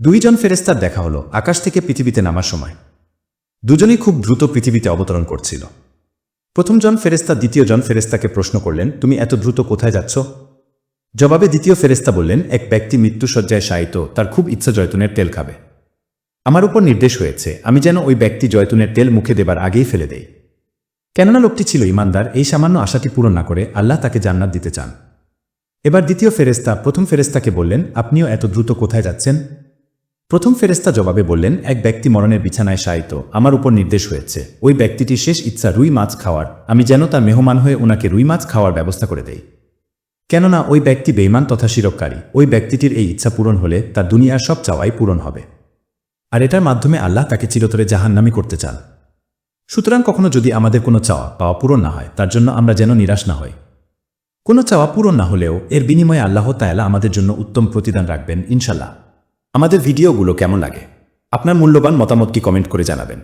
দুইজন ফেরেস্তার দেখা হলো আকাশ থেকে পৃথিবীতে নামার সময়। দুজনেই খুব দ্রুত পৃথিবীতে অবতরণ করছিল। প্রথম জন ফেরেস্তা দ্বিতীয় জন ফেরেস্তাকে প্রশ্ন করলেন, তুমি এত দ্রুত কোথায় যাচ্ছ? জবাবে দ্বিতীয় ফেরেস্তা বললেন, এক ব্যক্তি মৃত্যুসজ্জায় শায়িত, তার খুব ইচ্ছা জয়তুনের তেল খাবে। আমার উপর নির্দেশ হয়েছে, আমি যেন ওই ব্যক্তি জয়তুনের তেল মুখে দেবার আগেই ফেলে দেই। কেননা লোকটি ছিল ইমানদার, এই সামান্য আশাটি পূরণ না করে আল্লাহ তাকে জান্নাত দিতে চান। এবার দ্বিতীয় ফেরেস্তা প্রথম ফেরেস্তাকে বললেন, আপনিও এত দ্রুত কোথায় যাচ্ছেন? প্রথম ফেরেস্তা জবাবে বললেন, এক ব্যক্তি মরণের বিছানায় শায়িত। আমার উপর নির্দেশ হয়েছে। ওই ব্যক্তিটির শেষ ইচ্ছা রুই মাছ খাওয়ার। আমি যেন তার মেহমান হয়ে ওনাকে রুই মাছ খাওয়ার ব্যবস্থা করে দেই। কেননা ওই ব্যক্তি বেইমান তথা শিরককারী। ওই ব্যক্তিটির এই ইচ্ছা পূরণ হলে তার দুনিয়ার সব চাওয়াই পূরণ হবে। আর এটার মাধ্যমে আল্লাহ তাকে চিরতরে জাহান্নামি করতে চান। সুতরাং কখনো যদি আমাদের কোনো চাওয়া পাওয়া পূরণ না হয়, তার জন্য আমরা যেন নিরাশ না হই। কোনো চাওয়া পূরণ না হলেও এর বিনিময়ে আল্লাহ তায়ালা আমাদের জন্য উত্তম প্রতিদান রাখবেন, ইনশাল্লাহ। আমাদের ভিডিওগুলো কেমন লাগে? আপনার মূল্যবান মতামত কি কমেন্ট করে জানাবেন।